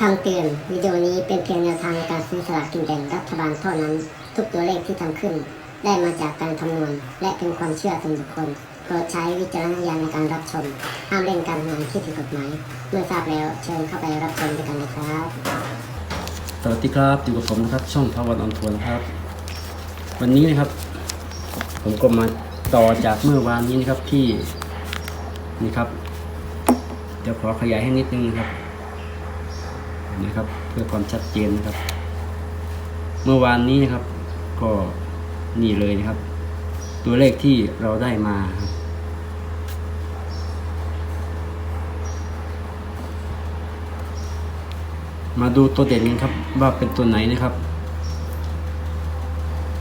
คำเตือนวิดีโอนี้เป็นเพียงแนวทางการซื้อสลากกินแบ่งรัฐบาลเท่านั้น ทุกตัวเลขที่ทำขึ้น ได้มาจากการคำนวณ และเป็นความเชื่อส่วนบุคคลโปรดใช้วิจารณญาณในการรับชม ห้ามเล่นการพนันที่ผิดกฎหมาย เมื่อทราบแล้วเชิญเข้าไปรับชมด้วยกันเลยครับ สวัสดีครับอยู่กับผมนะครับ ช่องพาวันออนทัวร์นะครับ วันนี้นะครับ ผมก็มาต่อจากเมื่อวานนี้นะครับที่นี่ครับ เดี๋ยวขอขยายให้นิดนึงนะครับ นะครับ เพื่อความชัดเจนนะครับ เมื่อวานนี้นะครับ ก็นี่เลยนะครับ ตัวเลขที่เราได้มาครับมาดูตัวเด่นกันครับว่าเป็นตัวไหนนะครับ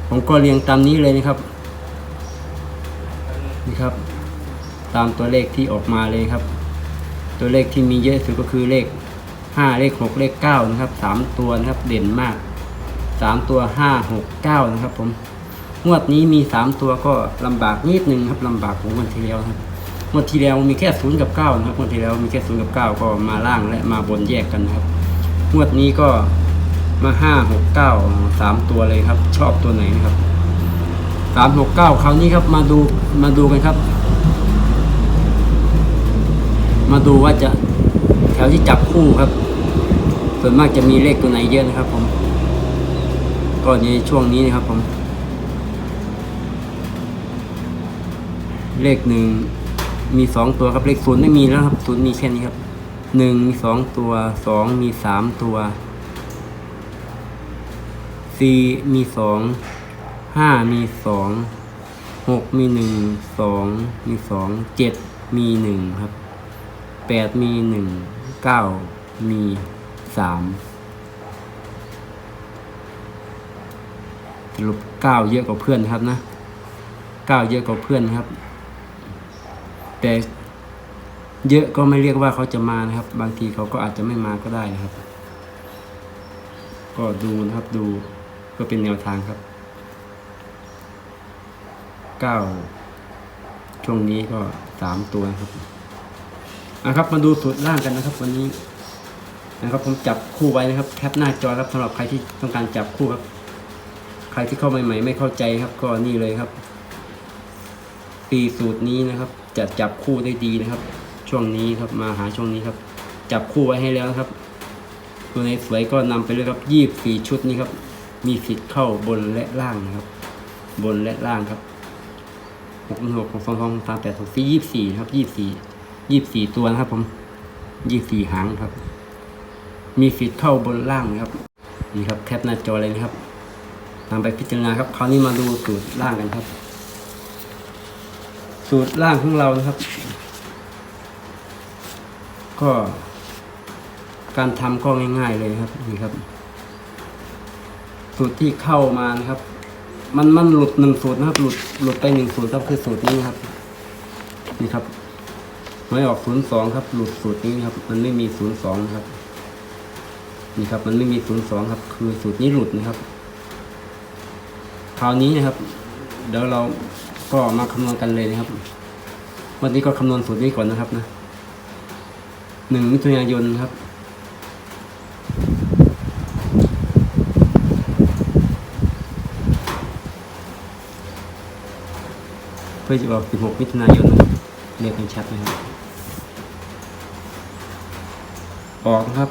ผมก็เรียงตามนี้เลยนะครับนี่ครับ ตามตัวเลขที่ออกมาเลยครับ ตัวเลขที่มีเยอะสุดก็คือเลข ห้าเลขหกเลขเก้านะครับสามตัวนะครับเด่นมากสามตัวห้าหกเก้านะครับ ผมงวดนี้มีสามตัวก็ลำบากนิดนึงครับลำบากของวันที่แล้วครับงวดที่แล้วมีแค่ศูนย์กับเก้านะครับงวดที่แล้วมีแค่ศูนย์กับเก้าก็มาล่างและมาบนแยกกันนะครับงวดนี้ก็มาห้าหกเก้าสามตัวเลยครับ ชอบตัวไหนนะครับสามหกเก้าคราวนี้ครับมาดูมาดูกันครับ มาดูว่าจะแถวที่จับคู่ครับ ส่วนมากจะมีเลขตัวไหนเยอะนะครับ ผมก็ในช่วงนี้นะครับผม เลขหนึ่งมีสองตัวครับเลขศูนย์ไม่มีแล้วครับศูนย์มีแค่นี้ครับหนึ่งมีสองตัวสองมีสามตัวสี่มีสองห้ามีสองหกมีหนึ่งสองมีสองเจ็ดมีหนึ่งครับแปดมีหนึ่งเก้ามี สามสรุปเก้าเยอะกว่าเพื่อนครับนะเก้าเยอะกว่าเพื่อนครับ แต่เยอะก็ไม่เรียกว่าเขาจะมานะครับ บางทีเขาก็อาจจะไม่มาก็ได้นะครับ ก็ดูนะครับดูก็เป็นแนวทางครับเก้าช่วงนี้ก็สามตัวครับนะครับมาดูสูตรล่างกันนะครับ วันนี้ นะครับผมจับคู่ไว้นะครับแคปหน้าจอครับสำหรับใครที่ต้องการจับคู่ครับ ใครที่เข้าใหม่ๆไม่เข้าใจครับ ก็นี่เลยครับปีสูตรนี้นะครับ จะจับคู่ได้ดีนะครับ ช่วงนี้ครับมาหาช่วงนี้ครับ จับคู่ไว้ให้แล้วครับตัวไหนสวยก็นำไปเลยครับยี่สี่ชุดนี้ครับ มีสิทธิ์เข้าบนและล่างนะครับ บนและล่างครับหกหกสองสองสามแปดหกสี่ยี่สี่ครับยี่สี่ยี่สี่ตัวนะครับผมยี่สี่หางครับ มีสิทธิ์เข้าบนล่างนะครับนี่ครับแคปหน้าจอเลยนะครับนำไปพิจารณาครับคราวนี้มาดูสูตรล่างกันครับ สูตรล่างของเรานะครับ ก็ การทำก็ง่าย ๆเลยครับนี่ครับ สูตรที่เข้ามานะครับ มันมันหลุดหนึ่งสูตรนะครับ หลุดหลุดไปหนึ่งสูตรครับคือสูตรนี้ครับ นี่ครับไม่ออกศูนย์สองครับ หลุดสูตรนี้ครับ มันไม่มีศูนย์สองครับ นี่ครับมันไม่มีศูนย์สองครับ คือสูตรนี้หลุดนะครับ คราวนี้นะครับ เดี๋ยวเราก็มาคำนวณกันเลยนะครับ วันนี้ก็คำนวณสูตรนี้ก่อนนะครับนะหนึ่งมิถุนายนครับเพื่อจะออก 16 มิถุนายนเรียกกันชัดนะครับ ออกครับ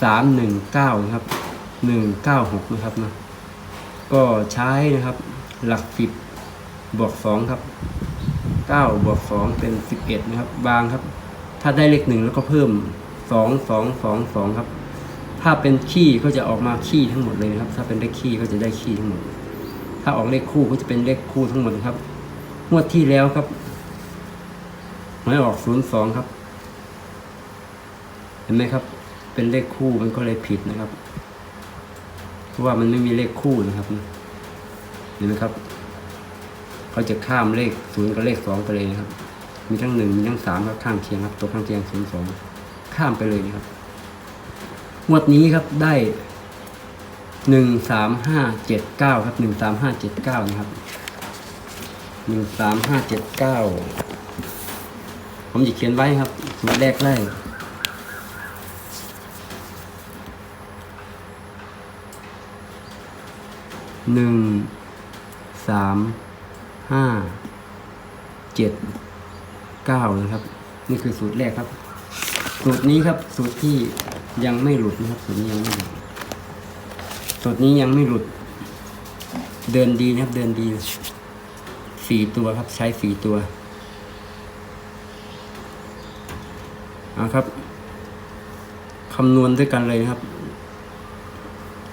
319นะครับ196นะครับนะก็ใช้นะครับหลัก10บบวก2ครับ9บวก2เป็น11นะครับบางครับ ถ้าได้เลขหนึ่งแล้วก็เพิ่ม2 2 2 2ครับ ถ้าเป็นขี้ก็จะออกมาขี้ทั้งหมดเลยนะครับ ถ้าเป็นเลขขี้ก็จะได้ขี้ทั้งหมด ถ้าออกเลขคู่ก็จะเป็นเลขคู่ทั้งหมดครับงวดที่แล้วครับไม่ออก02ครับ เห็นไหมครับ เป็นเลขคู่มันก็เลยผิดนะครับ เพราะว่ามันไม่มีเลขคู่นะครับเห็นไหมครับเขาจะข้ามเลขศูนย์กับเลขสองไปเลยนะครับ มีทั้งหนึ่งมีทั้งสามครับข้างเคียงครับ ตัวข้างเคียงศูนย์สองข้ามไปเลยนะครับงวดนี้ครับได้หนึ่งสามห้าเจ็ดเก้าครับหนึ่งสามห้าเจ็ดเก้านะครับหนึ่งสามห้าเจ็ดเก้าผมจะเขียนไว้ครับสูตรแรกเลย หนึ่งสามห้าเจ็ดเก้านะครับ นี่คือสูตรแรกครับ สูตรนี้ครับสูตรที่ยังไม่หลุดนะครับ สูตรนี้ยังไม่หลุดสูตรนี้ยังไม่หลุด เดินดีนะครับ เดินดีสี่ตัวครับ ใช้สี่ตัวเอาครับคำนวณด้วยกันเลยนะครับ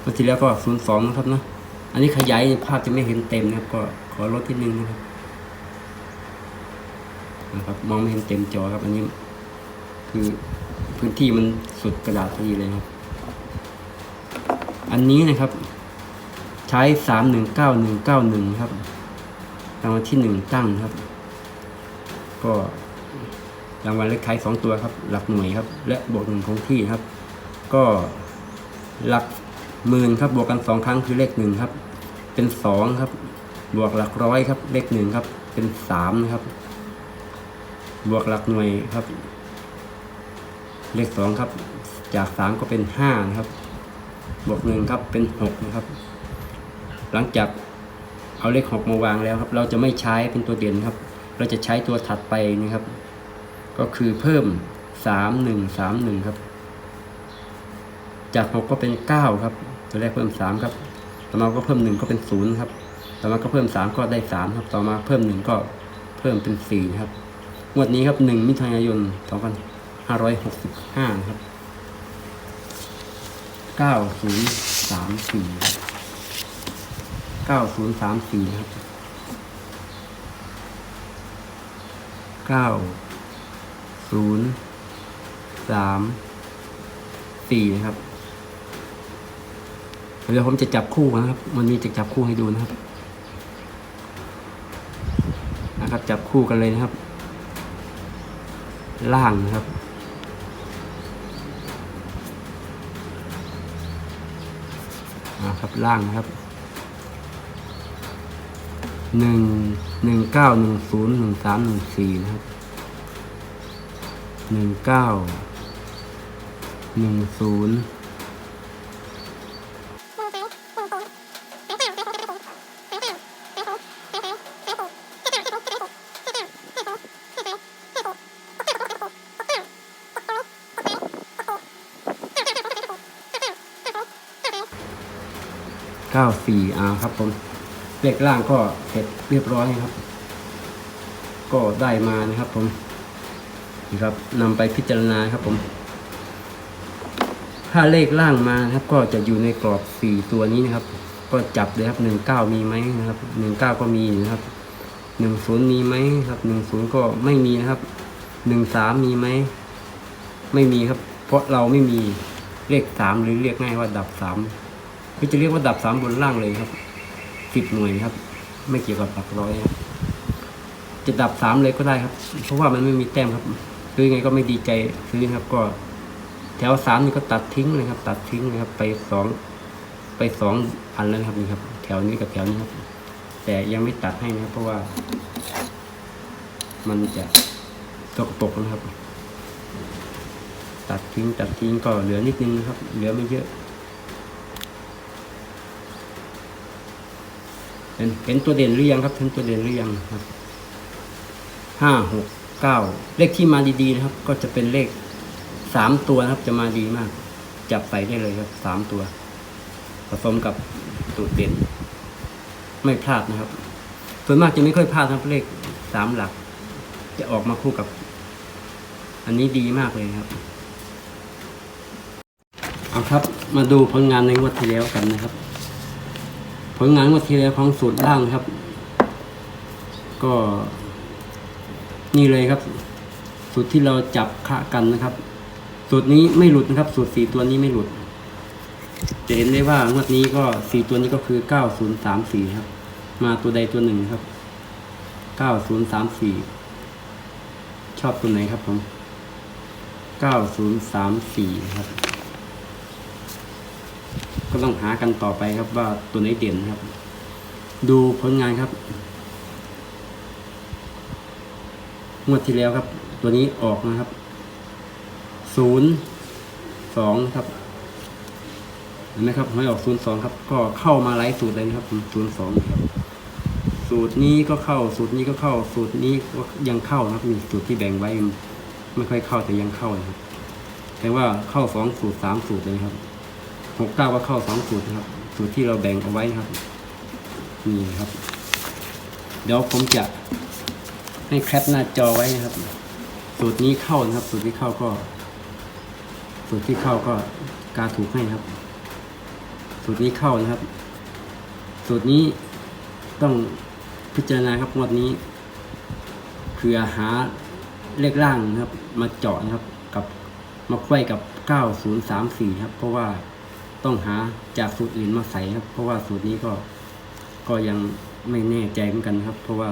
เมื่อที่แล้วก็ศูนย์สองนะครับเนาะ อันนี้ขยายภาพจะไม่เห็นเต็มนะครับ ก็ขอลดที่นึงนะครับนะครับ มองไม่เห็นเต็มจอครับ อันนี้ คือพื้นที่มันสุดกระดาษพอดีเลยครับ อันนี้นะครับ ใช้สามหนึ่งเก้าหนึ่งเก้าหนึ่งครับรางวัลที่หนึ่งตั้งครับ ก็รางวัลเลขท้ายสองตัวครับ หลักหน่วยครับ และบวกหนึ่งคงที่ครับ ก็หลักหมื่นครับบวกกันสองครั้งคือเลขหนึ่งครับ เป็นสองครับ บวกหลักร้อยครับ เลขหนึ่งครับ เป็นสามนะครับ บวกหลักหน่วยครับ เลขสองครับ จากสามก็เป็นห้านะครับ บวกหนึ่งครับ เป็นหกนะครับ หลังจากเอาเลขหกมาวางแล้วครับ เราจะไม่ใช้เป็นตัวเด่นครับ เราจะใช้ตัวถัดไปนะครับ ก็คือเพิ่มสามหนึ่งสามหนึ่งครับ จากหกก็เป็นเก้าครับ ตัวแรกเพิ่มสามครับ มาก็เพิ่มหนึ่งก็เป็นศูนย์ครับ ต่อมาก็เพิ่มสามก็ได้สามครับ ต่อมาเพิ่มหนึ่งก็เพิ่มเป็นสี่ครับ งวดนี้ครับหนึ่งมิถุนายนสองพันห้าร้อยหกสิบห้าครับเก้าศูนย์สามสี่เก้าศูนย์สามสี่ครับเก้าศูนย์สามสี่ครับ เดี๋ยวผมจะจับคู่นะครับวันนี้จะจับคู่ให้ดูนะครับ นะครับ จับคู่กันเลยนะครับ ล่างนะครับ นะครับล่างนะครับหนึ่งหนึ่งเก้าหนึ่งศูนย์หนึ่งสามหนึ่งสี่นะครับหนึ่งเก้าหนึ่งศูนย์ 94R ครับผมเลขล่างก็เสร็จเรียบร้อยครับ ก็ได้มานะครับผมนี่ครับนำไปพิจารณาครับผม ถ้าเลขล่างมานะครับ ก็จะอยู่ในกรอบ 4 ตัวนี้นะครับ ก็จับเลยครับ 19 มีไหมนะครับ 19 ก็มีนะครับ 10 มีไหมครับ 10 ก็ไม่มีนะครับ 13 มีไหมไม่มีครับ เพราะเราไม่มีเลข 3 หรือเรียกง่ายว่าดับ 3 ก็จะเรียกว่าดับสามบนล่างเลยครับสิบหน่วยครับ ไม่เกี่ยวกับหลักร้อยครับจะดับสามเลยก็ได้ครับ เพราะว่ามันไม่มีแต้มครับซื้อไงก็ไม่ดีใจซื้อครับ ก็ แถวสามนี่ก็ตัดทิ้งเลยครับ ตัดทิ้งนะครับ ไปสองไปสองอันแล้วครับนี่ครับ แถวนี้กับแถวนี้ครับ แต่ยังไม่ตัดให้นะครับ เพราะว่า มันจะตกตกนะครับ ตัดทิ้งตัดทิ้งก็เหลือนิดนึงนะครับ เหลือไม่เยอะ เห็นเห็นตัวเด่นหรือยังครับเห็นตัวเด่นหรือยังครับห้าหกเก้าเลขที่มาดีๆนะครับ ก็จะเป็นเลขสามตัวนะครับ จะมาดีมาก จับใส่ได้เลยครับสามตัว ผสมกับตัวเด่น ไม่พลาดนะครับ ส่วนมากจะไม่ค่อยพลาดนะครับเลขสามหลัก จะออกมาคู่กับ อันนี้ดีมากเลยครับเอาครับ มาดูผลงานในงวดที่แล้วกันนะครับ ผลงานวดที่แล้วของสูตรล่างครับ ก็ นี่เลยครับ สูตรที่เราจับคะกันนะครับ สูตรนี้ไม่หลุดนะครับ สูตรสี่ตัวนี้ไม่หลุด จะเห็นได้ว่างวดนี้ก็สี่ตัวนี้ก็คือเก้าศูนย์สามสี่ครับ มาตัวใดตัวหนึ่งครับเก้าศูนย์สามสี่ชอบตัวไหนครับผมเก้าศูนย์สามสี่ครับ ต้องหากันต่อไปครับว่าตัวไหนเด่นครับ ดูผลงานครับงวดที่แล้วครับ ตัวนี้ออกนะครับศูนย์สองครับเห็นไหมครับหวยออกศูนย์สองครับ ก็เข้ามาไลฟ์สูตรเลยนะครับศูนย์สองครับสูตรนี้ก็เข้าสูตรนี้ก็เข้าสูตรนี้ก็ยังเข้านะครับมีสูตรที่แบ่งไว้ไม่ค่อยเข้าแต่ยังเข้านะครับแต่ว่าเข้าสองสูตรสามสูตรเลยครับ หกเก้าก็เข้าสองสูตรนะครับ สูตรที่เราแบ่งเอาไว้นะครับนี่นะครับ เดี๋ยวผมจะให้แคปหน้าจอไว้นะครับ สูตรนี้เข้านะครับ สูตรที่เข้าก็ สูตรที่เข้าก็กาถูกให้ครับ สูตรนี้เข้านะครับ สูตรนี้ต้องพิจารณาครับงวดนี้เพื่อหาเลขล่างนะครับ มาเจาะนะครับ กับมาควยกับ 9034 ครับ เพราะว่า ต้องหาจากสูตรอื่นมาใส่ครับ เพราะว่าสูตรนี้ก็ก็ยังไม่แน่ใจเหมือนกันครับ เพราะว่า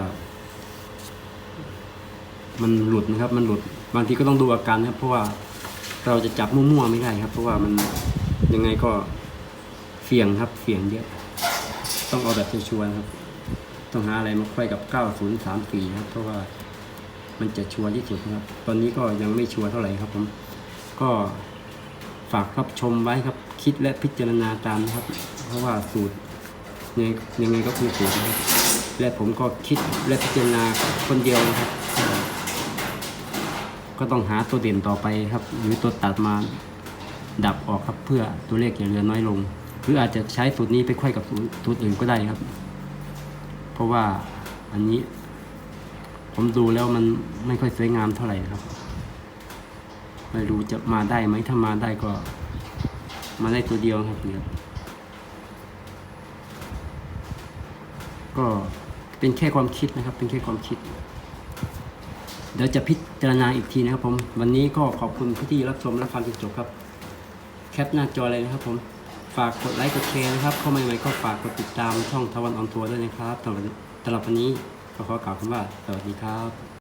มันหลุดนะครับ มันหลุดบางทีก็ต้องดูอาการนะครับ เพราะว่าเราจะจับมั่วๆไม่ได้ครับ เพราะว่ามันยังไงก็เสี่ยงครับเสี่ยงเยอะ ต้องเอาแบบชัวร์ครับ ต้องหาอะไรมาควยกับ 9034 ครับ เพราะว่ามันจะชัวร์ที่สุดครับ ตอนนี้ก็ยังไม่ชัวร์เท่าไหร่ครับผม ก็ฝากรับชมไว้ครับ คิดและพิจารณาตามนะครับ เพราะว่าสูตรยังยังไงก็คือสูตรนะครับและผมก็คิดและพิจารณาคนเดียวนะครับ ก็ต้องหาตัวเด่นต่อไปครับ หรือตัวตัดมาดับออกครับเพื่อตัวเลขอย่าเหลือน้อยลง หรืออาจจะใช้สูตรนี้ไปค่อยกับสูตรสูตรอื่นก็ได้ครับ เพราะว่าอันนี้ ผมดูแล้วมันไม่ค่อยสวยงามเท่าไหร่ครับ ไม่รู้จะมาได้ไหมถ้ามาได้ก็ มาได้ตัวเดียวครับเนี่ยก็เป็นแค่ความคิดนะครับ เป็นแค่ความคิด เดี๋ยวจะพิจารณาอีกทีนะครับผม วันนี้ก็ขอบคุณผู้ที่รับชมและฟังจนจบครับ แคปหน้าจอเลยนะครับผม ฝากกดไลค์กดแชร์นะครับ เข้ามาใหม่ๆก็ฝากกดติดตามช่องทวันออนทัวร์ด้วยนะครับสำหรับสำหรับวันนี้ก็ขอกล่าวคำว่าสวัสดีครับ